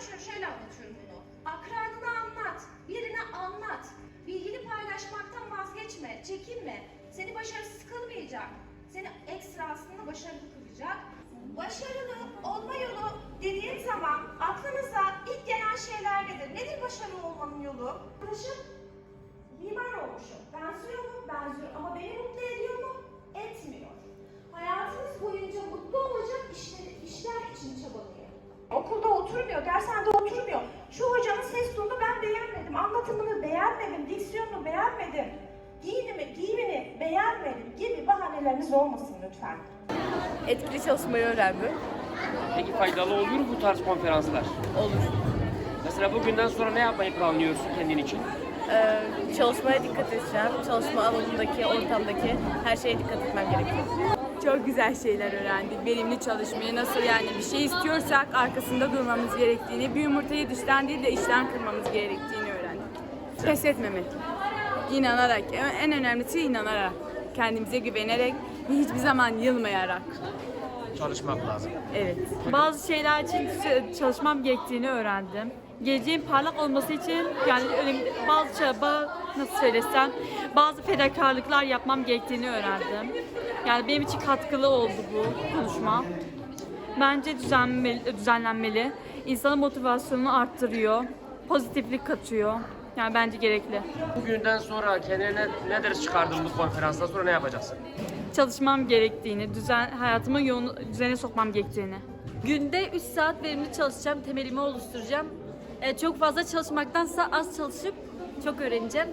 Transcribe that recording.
şöyle, şöyle anlatıyorum bunu. Akranına anlat, birine anlat. Bilgini paylaşmaktan vazgeçme, çekinme. Seni başarısız kılmayacak. Seni ekstra aslında başarılı kılacak. Başarılı olma yolu dediğim zaman aklınıza ilk gelen şeyler nedir? Nedir başarılı olmanın yolu? Arkadaşım oturmuyor, dershanede oturmuyor. Şu hocanın ses tonunu ben beğenmedim, anlatımını beğenmedim, diksiyonunu beğenmedim. Giyinimi, giyimini beğenmedim gibi bahaneleriniz olmasın lütfen. Etkili çalışmayı öğrendim. Peki faydalı olur mu bu tarz konferanslar? Olur. Mesela bugünden sonra ne yapmayı planlıyorsun kendin için? Ee, çalışmaya dikkat edeceğim. Çalışma alanındaki, ortamdaki her şeye dikkat etmem gerekiyor. Çok güzel şeyler öğrendik. Verimli çalışmayı nasıl yani bir şey istiyorsak arkasında durmamız gerektiğini, bir yumurtayı dıştan değil de içten kırmamız gerektiğini öğrendik. Pes etmemek. İnanarak, en önemlisi inanarak. Kendimize güvenerek ve hiçbir zaman yılmayarak. Çalışmak lazım. Evet. Bazı şeyler için çalışmam gerektiğini öğrendim. Geleceğin parlak olması için yani bazı çaba nasıl söylesem bazı fedakarlıklar yapmam gerektiğini öğrendim. Yani benim için katkılı oldu bu konuşma. Bence düzenmeli, düzenlenmeli. İnsanın motivasyonunu arttırıyor. Pozitiflik katıyor. Yani bence gerekli. Bugünden sonra kendine ne, ne ders çıkardın bu konferanstan sonra ne yapacaksın? Çalışmam gerektiğini, düzen hayatımı yoğun düzene sokmam gerektiğini. Günde 3 saat verimli çalışacağım, temelimi oluşturacağım. Ee, çok fazla çalışmaktansa az çalışıp çok öğreneceğim.